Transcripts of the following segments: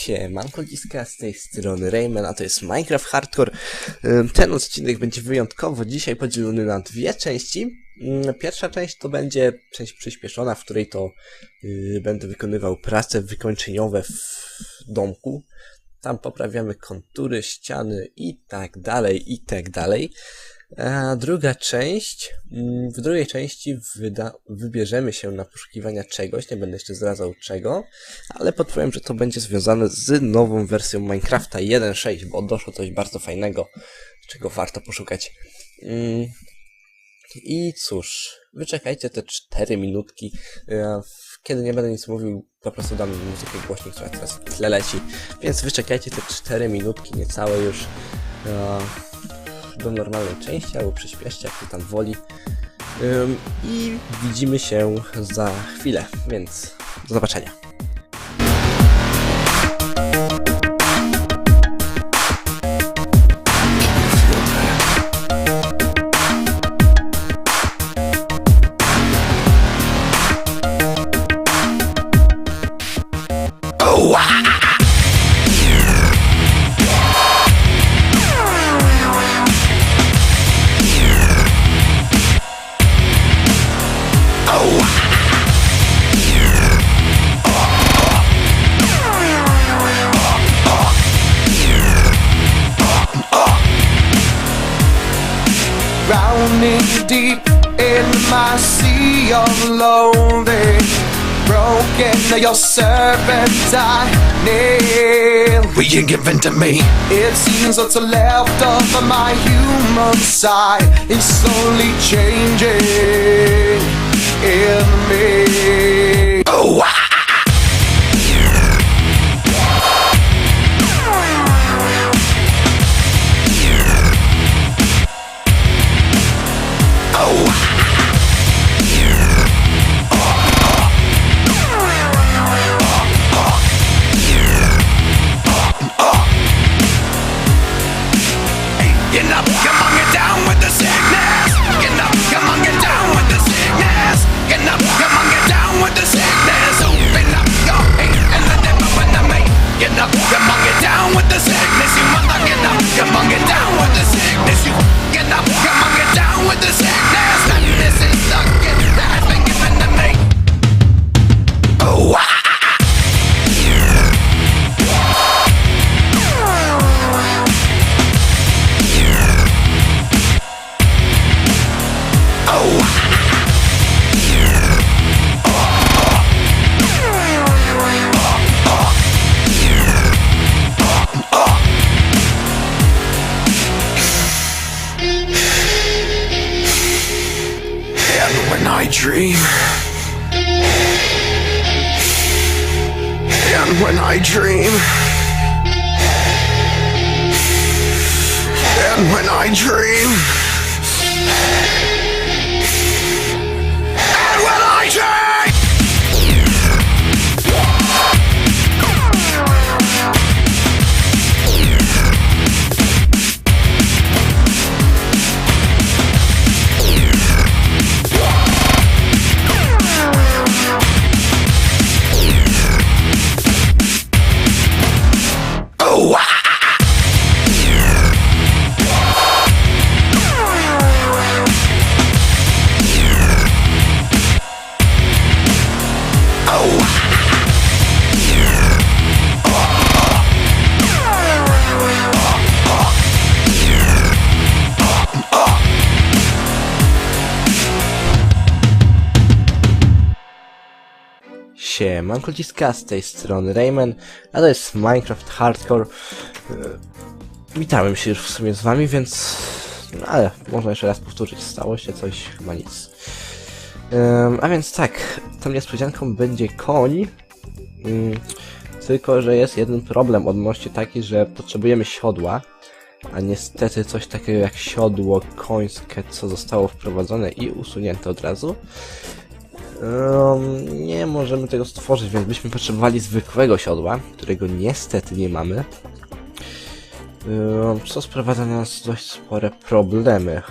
Siemanko Dziska, z tej strony Rayman, a to jest Minecraft Hardcore. Ten odcinek będzie wyjątkowo dzisiaj podzielony na dwie części. Ym, Pierwsza część to będzie część przyspieszona, w której to yy, będę wykonywał prace wykończeniowe w domku. Tam poprawiamy kontury, ściany i tak dalej, i tak dalej. A druga część, mm, w drugiej części wyda, wybierzemy się na poszukiwania czegoś, nie będę jeszcze zdradzał czego, ale podpowiem, że to będzie związane z nową wersją Minecrafta 1.6, bo doszło coś bardzo fajnego, czego warto poszukać. Mm, I cóż, wyczekajcie te 4 minutki. Kiedy nie będę nic mówił, po prostu dam muzykę głośniej, która teraz w tle leci. Więc wyczekajcie te 4 minutki, niecałe już. Do normalnej części, albo przyspieszcie, jak to tam woli. I widzimy się za chwilę, więc do zobaczenia. Drowning deep in my sea of loathing. Broken, your servant I nail. Will you give in to me? It seems what's left of my human side is slowly changing in me. Oh, Get dream, and when I dream, and when I dream, Siemanko Dziska, z tej strony Rayman, a to jest Minecraft Hardcore. Yy, Witałem się już w sumie z wami, więc... No ale można jeszcze raz powtórzyć, stało się coś, chyba nic. Ym, a więc tak, tą niespodzianką będzie koń. Ym, tylko, że jest jeden problem odnośnie taki, że potrzebujemy siodła. A niestety coś takiego jak siodło końskie, co zostało wprowadzone i usunięte od razu, Um, nie możemy tego stworzyć, więc byśmy potrzebowali zwykłego siodła, którego niestety nie mamy. Um, co sprowadza na nas dość spore problemy.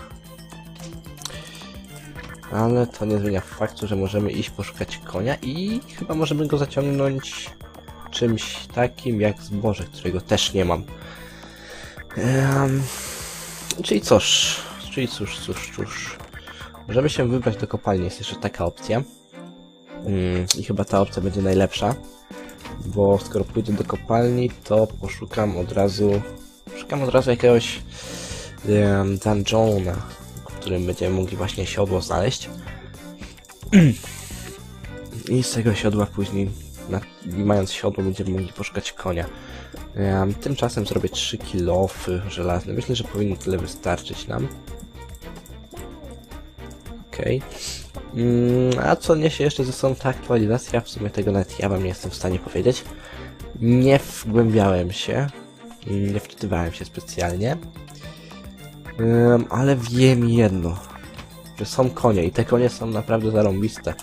Ale to nie zmienia faktu, że możemy iść poszukać konia i chyba możemy go zaciągnąć czymś takim jak zboże, którego też nie mam. Em, czyli cóż, czyli cóż, cóż, cóż. Możemy się wybrać do kopalni, jest jeszcze taka opcja. Mm, I chyba ta opcja będzie najlepsza. Bo skoro pójdę do kopalni, to poszukam od razu. Szukam od razu jakiegoś um, dungeona, w którym będziemy mogli właśnie siodło znaleźć. I z tego siodła później, na, mając siodło, będziemy mogli poszukać konia. Um, tymczasem zrobię 3 kilofy żelazne. Myślę, że powinno tyle wystarczyć nam. Okej. Mm, a co niesie jeszcze ze sobą ta aktualizacja? W sumie tego nawet ja wam nie jestem w stanie powiedzieć. Nie wgłębiałem się. mm, Nie wczytywałem się specjalnie. Ale wiem jedno. Że są konie i te konie są naprawdę zarąbiste.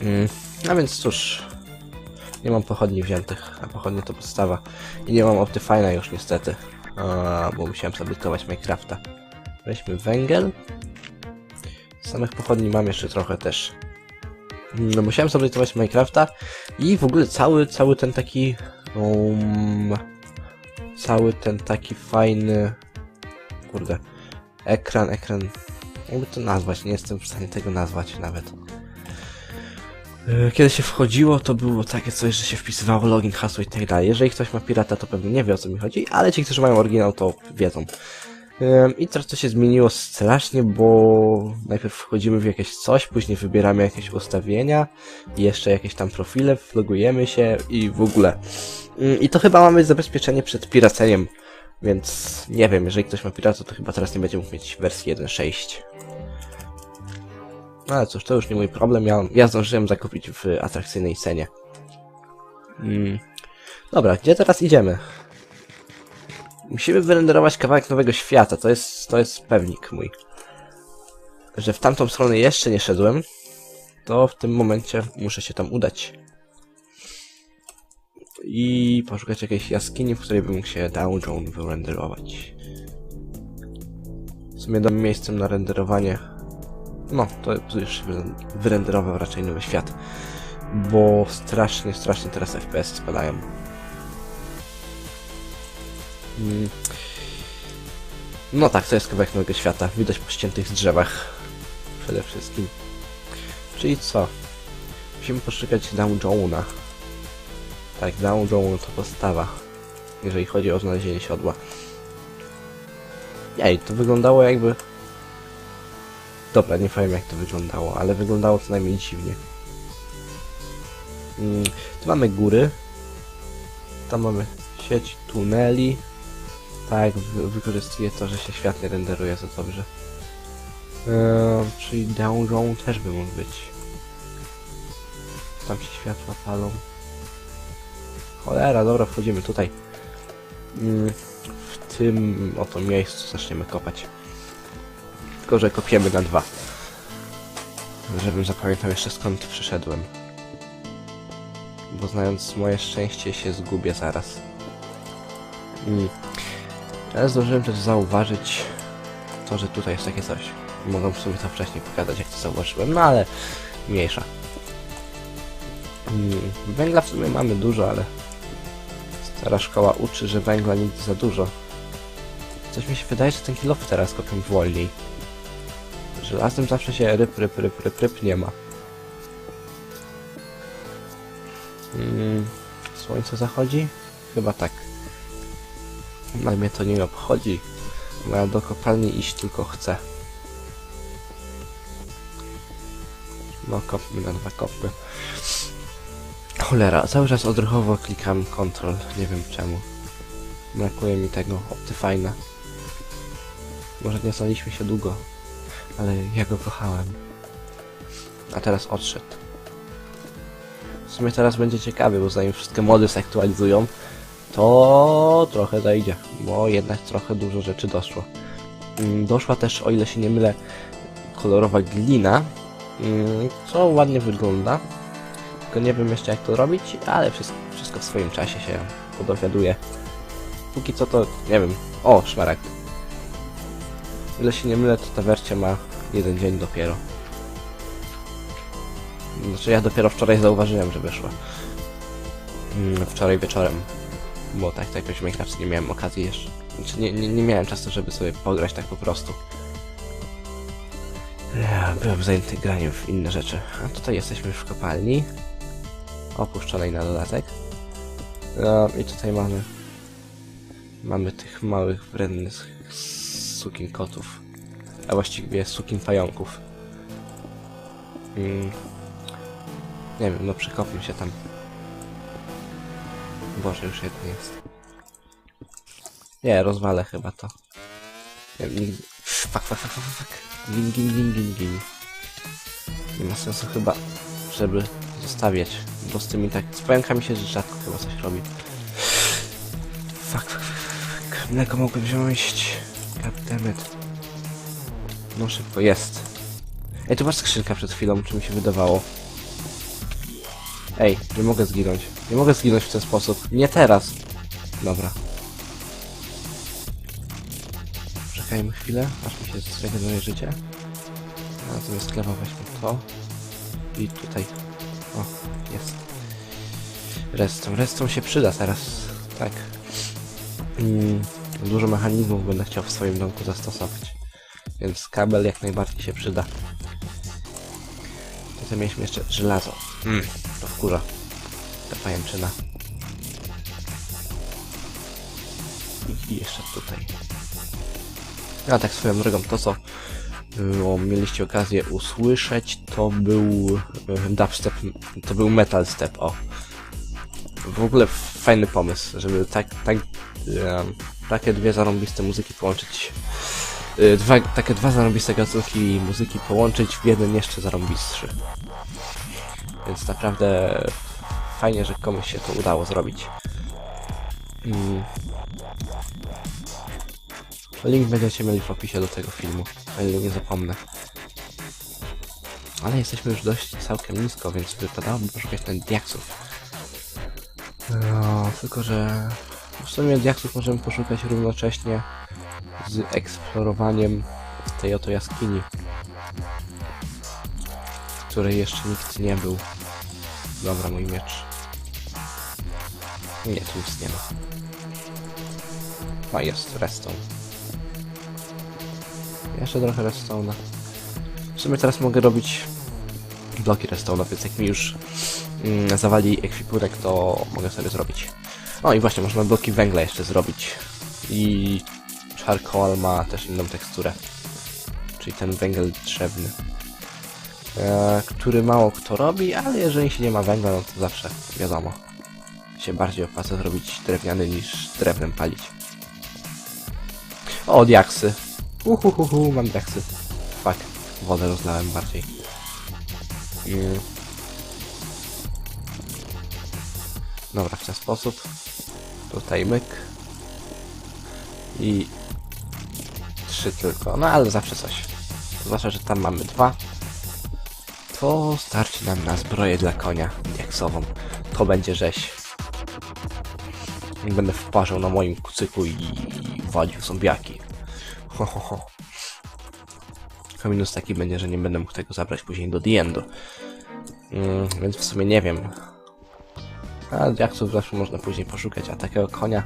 Mm, a więc cóż. Nie mam pochodni wziętych, a pochodnie to podstawa. I nie mam Optifine'a już niestety. Bo musiałem zabytować Minecrafta. Weźmy węgiel. Samych pochodni mam jeszcze trochę też. No, musiałem zabytować Minecrafta i w ogóle cały, cały ten taki... Um, cały ten taki fajny... Kurde. Ekran, ekran... Jakby to nazwać, nie jestem w stanie tego nazwać nawet. E, Kiedy się wchodziło, to było takie coś, że się wpisywało login, hasło i tak dalej. Jeżeli ktoś ma pirata, to pewnie nie wie o co mi chodzi, ale ci, którzy mają oryginał, to wiedzą. I teraz to się zmieniło strasznie, bo najpierw wchodzimy w jakieś coś, później wybieramy jakieś ustawienia, jeszcze jakieś tam profile, logujemy się i w ogóle. Ym, I to chyba mamy zabezpieczenie przed piraceniem, więc nie wiem, jeżeli ktoś ma pirata, to chyba teraz nie będzie mógł mieć wersji 1.6. No ale cóż, to już nie mój problem, ja, ja zdążyłem zakupić w atrakcyjnej cenie. Mm. Dobra, gdzie teraz idziemy? Musimy wyrenderować kawałek nowego świata, to jest, to jest pewnik mój. Że w tamtą stronę jeszcze nie szedłem, to w tym momencie muszę się tam udać. I poszukać jakiejś jaskini, w której bym mógł się dungeon wyrenderować. W sumie dobrym miejscem na renderowanie... No, to już wyren- wyrenderował raczej nowy świat. Bo strasznie, strasznie teraz FPS spadają. Mm. No tak, to jest kawałek nowego świata. Widać po ściętych drzewach. Przede wszystkim. Czyli co? Musimy poszukać Downjouna. Tak, Downjoun to postawa. Jeżeli chodzi o znalezienie siodła. Jej, to wyglądało jakby... Dobra, nie powiem jak to wyglądało, ale wyglądało co najmniej dziwnie. Mm, tu mamy góry. Tam mamy sieć tuneli. Tak, wy wykorzystuję to, że się świat nie renderuje za dobrze. Eee, czyli downround też by mógł być. Tam się światła palą. Cholera, dobra, wchodzimy tutaj. Mm, w tym oto miejscu zaczniemy kopać. Tylko, że kopiemy na dwa. Żebym zapamiętał jeszcze skąd przyszedłem. Bo znając moje szczęście się zgubię zaraz. Mm. Ja zdążyłem też zauważyć to, że tutaj jest takie coś. Mogą w sumie to wcześniej pokazać, jak to zauważyłem, no ale mniejsza. Mm, Węgla w sumie mamy dużo, ale stara szkoła uczy, że węgla nigdy za dużo. Coś mi się wydaje, że ten kilof teraz kopią wolniej. Żelaznym zawsze się ryp, ryp, ryp, ryp, ryp nie ma. Mm, słońce zachodzi? Chyba tak. No mnie to nie obchodzi. Bo ja do kopalni iść tylko chcę. No kopmy na dwa kopmy. Cholera, cały czas odruchowo klikam Ctrl, nie wiem czemu. Brakuje mi tego Optifine'a. Może nie znaliśmy się długo, ale ja go kochałem. A teraz odszedł. W sumie teraz będzie ciekawy, bo zanim wszystkie mody zaktualizują, to trochę zajdzie, bo jednak trochę dużo rzeczy doszło. Mm, Doszła też, o ile się nie mylę, kolorowa glina, mm, co ładnie wygląda. Tylko nie wiem jeszcze jak to robić, ale wszystko, w swoim czasie się podowiaduję. Póki co to, nie wiem, o, szmaragd. O ile się nie mylę, to ta wersja ma jeden dzień dopiero. Znaczy ja dopiero wczoraj zauważyłem, że wyszła. mm, wczoraj wieczorem. Bo tak, tak jakoś w Minecraft nie miałem okazji jeszcze. Znaczy nie, nie, nie miałem czasu, żeby sobie pograć tak po prostu. Ja, byłem zajęty graniem w inne rzeczy. A tutaj jesteśmy już w kopalni. Opuszczonej na dodatek. No i tutaj mamy... Mamy tych małych, wrednych sukin kotów. A właściwie sukin pająków. Mm. Nie wiem, no przykopił się tam. Boże, już jeden jest. Nie, rozwalę chyba to. Wiem, nigdy... Fuck, fuck, fuck, fuck. Gin, gin, gin, gin, gin. Nie ma sensu chyba, żeby zostawiać. Bo z tymi tak... Z pająkami się rzadko chyba coś robi. Fuck, fuck, fuck, fuck. Mleko mogłem wziąć. Goddammit. No szybko, jest. Ej, to była skrzynka przed chwilą, czy mi się wydawało. Ej, nie mogę zginąć. Nie mogę zginąć w ten sposób. Nie teraz. Dobra. Czekajmy chwilę, aż mi się zregeneruje życie. Natomiast chleba weźmy to. I tutaj. O, jest. Redstone. Redstone się przyda teraz. Tak. Mm, dużo mechanizmów będę chciał w swoim domku zastosować. Więc kabel jak najbardziej się przyda. Tutaj mieliśmy jeszcze żelazo. Mm, to wkurza. Ta pajęczyna. I jeszcze tutaj. A tak swoją drogą, to co no, mieliście okazję usłyszeć, to był e, dubstep, to był metal step, o. W ogóle fajny pomysł, żeby tak, tak, e, takie dwie zarąbiste muzyki połączyć y, dwa, takie dwa zarąbiste gatunki muzyki połączyć w jeden jeszcze zarąbistszy. Więc naprawdę fajnie, że komuś się to udało zrobić. Mm. Link będziecie mieli w opisie do tego filmu, o ile nie zapomnę. Ale jesteśmy już dość całkiem nisko, więc wypadałoby poszukać ten diaksów. No, tylko że w sumie diaksów możemy poszukać równocześnie z eksplorowaniem tej oto jaskini, w której jeszcze nikt nie był. Dobra, mój miecz. Nie, tu nic nie ma. A jest, redstone. Jeszcze trochę redstone'a. W sumie teraz mogę robić bloki redstone'a, więc jak mi już mm, zawali ekwipunek, to mogę sobie zrobić. O i właśnie, można bloki węgla jeszcze zrobić. I charcoal ma też inną teksturę. Czyli ten węgiel drzewny. E, który mało kto robi, ale jeżeli się nie ma węgla, no to zawsze wiadomo. Się bardziej opłaca zrobić drewniany niż drewnem palić. O, diaksy. Uhuhuhu, mam diaksy. Fuck, wodę rozlałem bardziej. Mm. Dobra, w ten sposób. Tutaj myk. I trzy tylko. No ale zawsze coś. Zwłaszcza, że tam mamy dwa. To starczy nam na zbroję dla konia diaksową. To będzie rzeź. Będę wparzał na moim kucyku i walił zombiaki. Ho, ho, ho. Tylko minus taki będzie, że nie będę mógł tego zabrać później do Endu. Mm, więc w sumie nie wiem. A diaksów zawsze można później poszukać, a takiego konia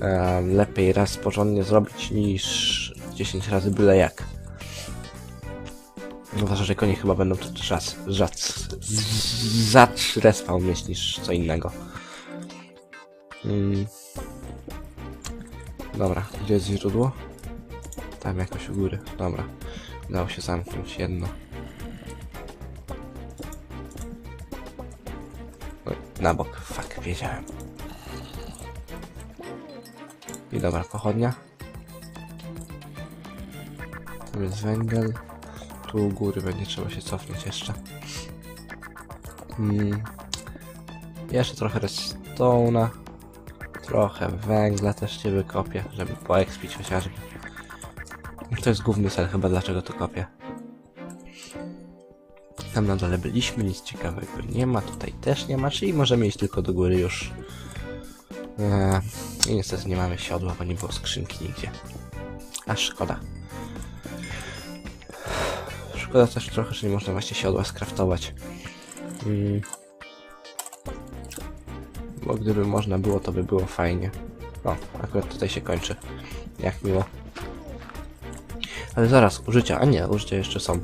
e, lepiej raz porządnie zrobić niż 10 razy byle jak. No Uważam, że konie chyba będą tu rzadz, rzadz, rzadszy respawn mieć niż co innego. Mm. Dobra, gdzie jest źródło? Tam jakoś u góry. Dobra. Udało się zamknąć jedno. Na bok. Fuck, wiedziałem. I dobra, pochodnia. Tam jest węgiel. Tu u góry będzie trzeba się cofnąć jeszcze. Hmm. Jeszcze trochę redstone'a. Trochę węgla też cię wykopię, żeby poekspić chociażby. To jest główny cel chyba, dlaczego to kopię. Tam na dole byliśmy, nic ciekawego nie ma, tutaj też nie ma, czyli możemy iść tylko do góry już. Eee, I niestety nie mamy siodła, bo nie było skrzynki nigdzie. A szkoda. Szkoda też trochę, że nie można właśnie siodła skraftować. Mm. Bo gdyby można było, to by było fajnie. O, akurat tutaj się kończy. Jak miło. Ale zaraz, użycia, a nie, użycia jeszcze są.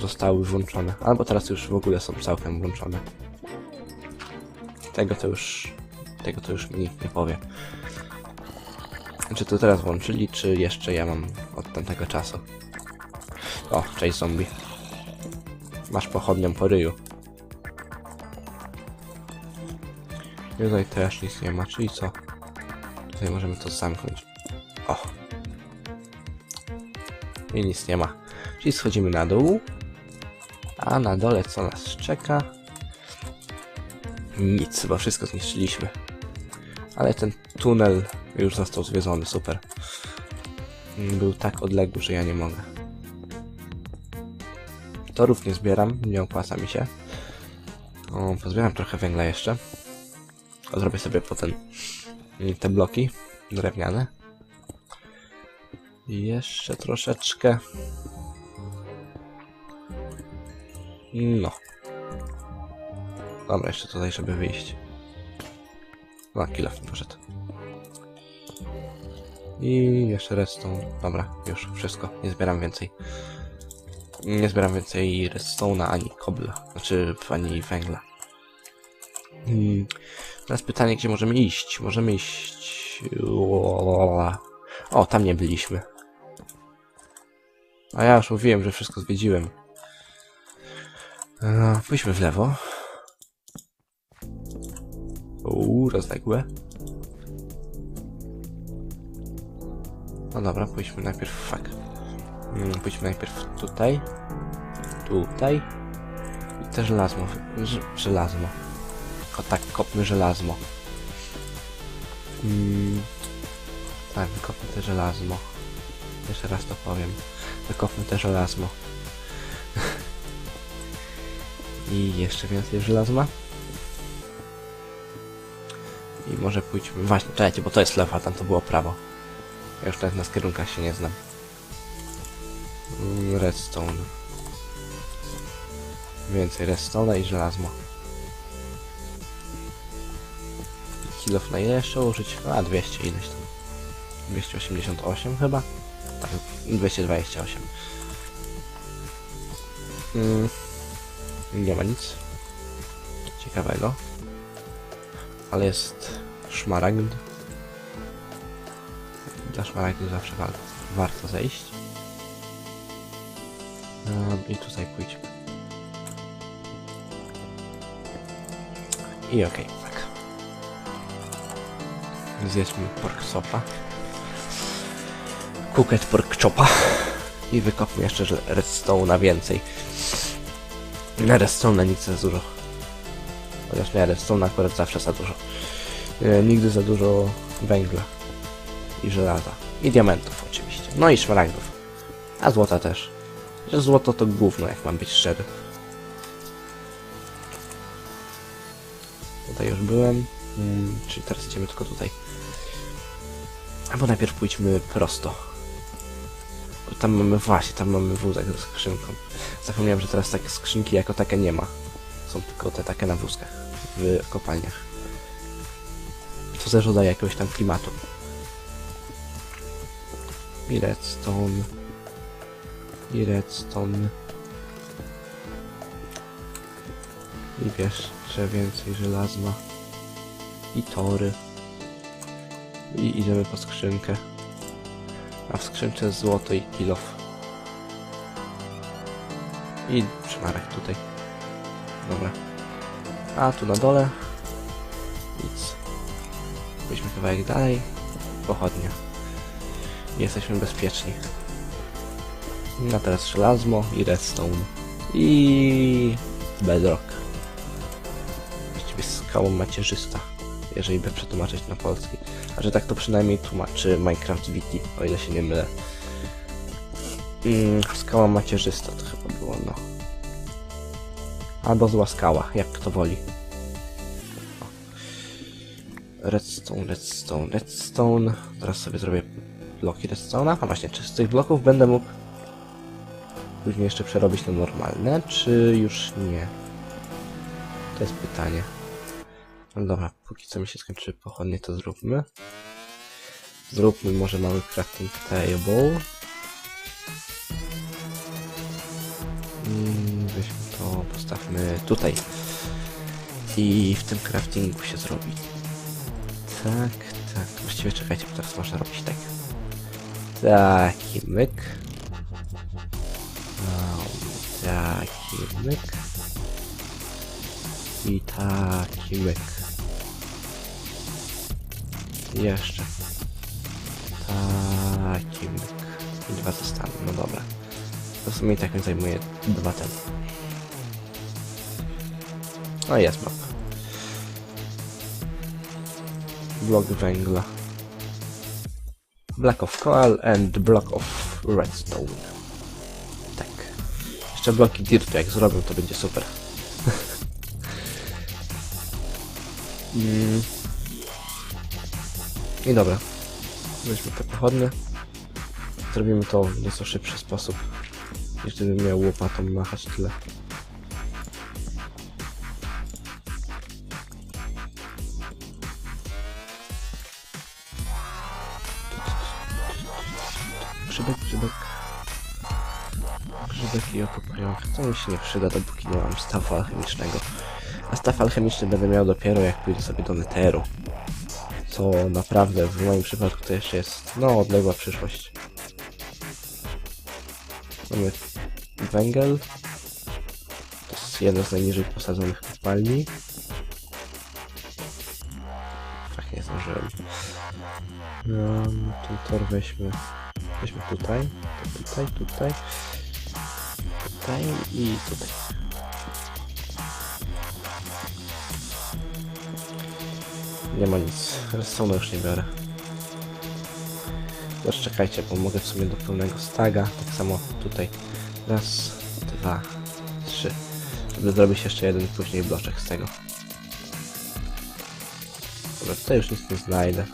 Zostały włączone. Albo teraz już w ogóle są całkiem włączone. Tego to już... Tego to już mi nikt nie powie. Czy to teraz włączyli, czy jeszcze ja mam od tamtego czasu? O, cześć zombie. Masz pochodnią po ryju. Tutaj też nic nie ma, czyli co? Tutaj możemy to zamknąć. O. I nic nie ma. Czyli schodzimy na dół. A na dole co nas czeka? Nic, chyba wszystko zniszczyliśmy. Ale ten tunel już został zwiedzony, super. Był tak odległy, że ja nie mogę. Torów nie zbieram, nie opłaca mi się. O, pozbieram trochę węgla jeszcze. Zrobię sobie potem mm, te bloki drewniane. I jeszcze troszeczkę. No. Dobra, jeszcze tutaj, żeby wyjść. No, kilaf mi poszedł. I jeszcze redstone. Dobra, już wszystko. Nie zbieram więcej. Nie zbieram więcej redstone'a ani kobla. Znaczy, ani węgla. Hmm. Teraz pytanie, gdzie możemy iść? Możemy iść... O, tam nie byliśmy. A ja już mówiłem, że wszystko zwiedziłem. E, Pójdźmy w lewo. Uuu, rozległe. No dobra, pójdźmy najpierw... Fuck. Mm, Pójdźmy najpierw tutaj. Tutaj. I te żelazmo. Żelazmo. O tak, kopmy żelazmo. Mm, tak, wykopmy te żelazmo. Jeszcze raz to powiem. Wykopmy te żelazmo. I jeszcze więcej żelazma. I może pójdźmy... Właśnie, czekajcie, bo to jest lewa, tam to było prawo. Ja już nawet na kierunkach się nie znam. Redstone. Więcej redstone'a i żelazmo. Kilof na ile jeszcze użyć? A, 200 ileś tam. 288 chyba? Tak, 228. Mm, nie ma nic ciekawego. Ale jest szmaragd. Dla szmaragdu zawsze wa warto zejść. Um, I tutaj pójdźmy. I okej, tak. Zjedźmy pork sopa. Cooked pork chopa. I wykopmy jeszcze że redstone na więcej. Na redstone nigdy za dużo. Chociaż nie, redstone akurat zawsze za dużo. E, nigdy za dużo węgla. I żelaza. I diamentów oczywiście. No i szmaragdów. A złota też. Złoto to gówno, jak mam być szczery. Tutaj już byłem. Mm, czyli teraz idziemy tylko tutaj. Albo najpierw pójdźmy prosto. Bo tam mamy właśnie, tam mamy wózek ze skrzynką. Zapomniałem, że teraz takie skrzynki jako takie nie ma. Są tylko te takie na wózkach. W kopalniach. Co też dodaje jakiegoś tam klimatu. I redstone. I redstone. I jeszcze więcej żelazna. I tory. I idziemy po skrzynkę. A w skrzynce złoto i kilof. I szmarek tutaj. Dobra. A tu na dole. Nic. Pójdźmy kawałek dalej. Pochodnia. Jesteśmy bezpieczni. A teraz żelazmo i redstone. I bedrock. Właściwie skałą macierzysta. Jeżeli by przetłumaczyć na polski. A że tak to przynajmniej tłumaczy Minecraft Wiki, o ile się nie mylę. Mm, skała macierzysta to chyba było, no. Albo zła skała, jak kto woli. Redstone, redstone, redstone. Teraz sobie zrobię bloki redstone'a. A właśnie, czy z tych bloków będę mógł później jeszcze przerobić na normalne, czy już nie? To jest pytanie. No dobra, póki co mi się skończy pochodnie, to zróbmy. Zróbmy może mały crafting table. Weźmy to, postawmy tutaj. I w tym craftingu się zrobi. Tak, tak. Właściwie czekajcie, bo teraz można robić tak. Taki myk. Taki myk. I taki myk. Jeszcze. Taki myk. I dwa zostaną, no dobra. To w sumie i tak mi zajmuje dwa ten. No jest mapa. Blok węgla. Block of coal and block of redstone. Jeszcze bloki dirtu jak zrobią to będzie super. mm. I dobra. Weźmy te pochodnie. Zrobimy to w nieco szybszy sposób. Niż gdybym miał łopatą machać tyle. Grzybek, grzybek. Pająk. To mi się nie przyda, dopóki nie mam stawu alchemicznego. A staw alchemiczny będę miał dopiero jak pójdę sobie do Netheru. Co naprawdę w moim przypadku to jeszcze jest, no, odległa przyszłość. Mamy węgiel. To jest jeden z najniżej posadzonych kopalni. Tak, nie zdążyłem. Um, ten tor weźmy. Weźmy tutaj, tutaj, tutaj. Tutaj i tutaj. Nie ma nic. Redstone już nie biorę. Też czekajcie, bo mogę w sumie do pełnego staga. Tak samo tutaj. Raz, dwa, trzy. Żeby zrobić jeszcze jeden później bloczek z tego. Dobra, tutaj już nic nie znajdę.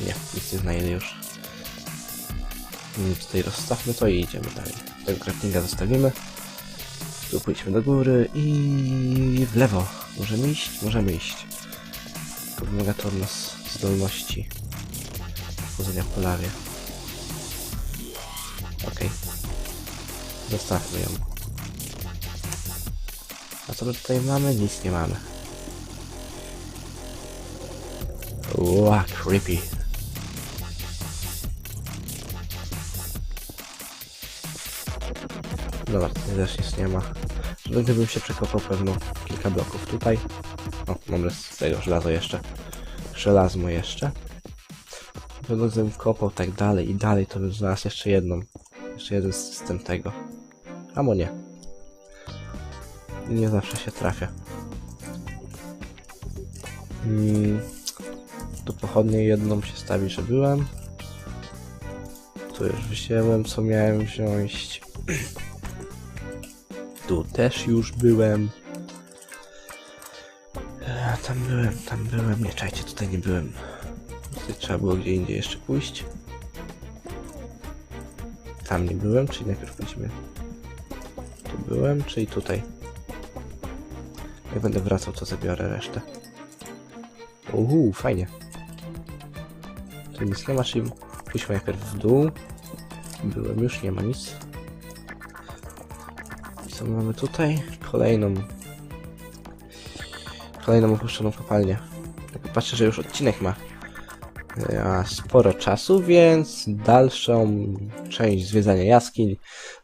Nie, nic nie znajdę już. Mm, Tutaj rozstawmy to i idziemy dalej. Tego craftinga zostawimy. Tu pójdźmy do góry i w lewo. Możemy iść? Możemy iść. Wymaga to od nas zdolności chodzenia po lawie. Okej. Zostawmy ją. A co my tutaj mamy? Nic nie mamy. Ła, creepy. Dobra, tutaj też nic nie ma. No gdybym się przekopał pewno kilka bloków tutaj. O, mamy z tego żelazo jeszcze. Żelazmo jeszcze. Pewno gdybym kopał tak dalej i dalej, to bym znalazł jeszcze jedną. Jeszcze jeden system tego. Albo nie. Nie zawsze się trafia. Mm, tu pochodnie jedną się stawi, że byłem. Tu już wziąłem, co miałem wziąć. Tu też już byłem. A tam byłem, tam byłem. Nie czajcie, tutaj nie byłem. Tutaj trzeba było gdzie indziej jeszcze pójść. Tam nie byłem, czyli najpierw pójdźmy. Tu byłem, czyli tutaj. Jak będę wracał, to zabiorę resztę. Uhu, fajnie. Tu nic nie ma, czyli pójdźmy najpierw w dół. Byłem już, nie ma nic. Co my mamy tutaj? Kolejną. Kolejną opuszczoną kopalnię. Tak patrzę, że już odcinek ma e, sporo czasu, więc dalszą część zwiedzania jaskiń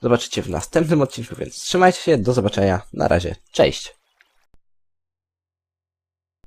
zobaczycie w następnym odcinku, więc trzymajcie się, do zobaczenia, na razie, cześć!